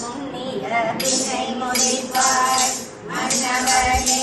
முன்னில பின்னை முடிப்பார் மன்னவனே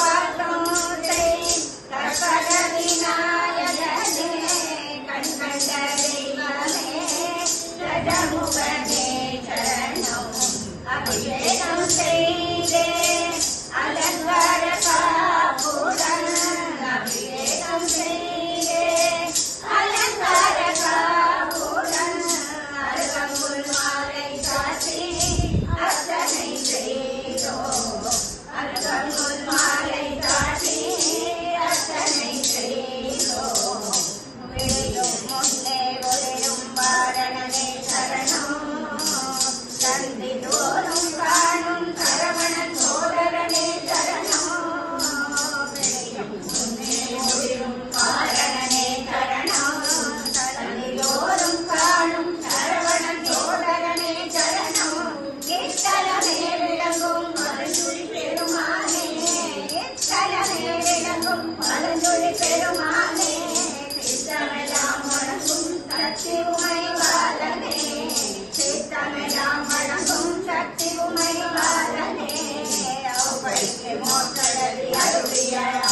Yeah.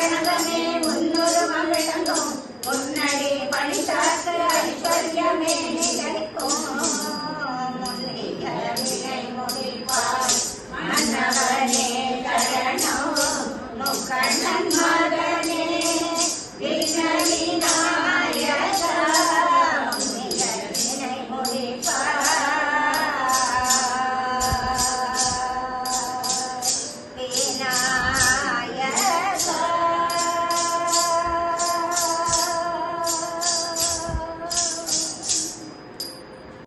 சரணமே முன்னொரு மங்களமும் உன்னடி பணி சாத்த ஐஸ்வர்யமே கிடைக்கும் முன்னிகரவினை முடிப்பார் மன்னவனே கரணம் முக்கண்ணன் மகள்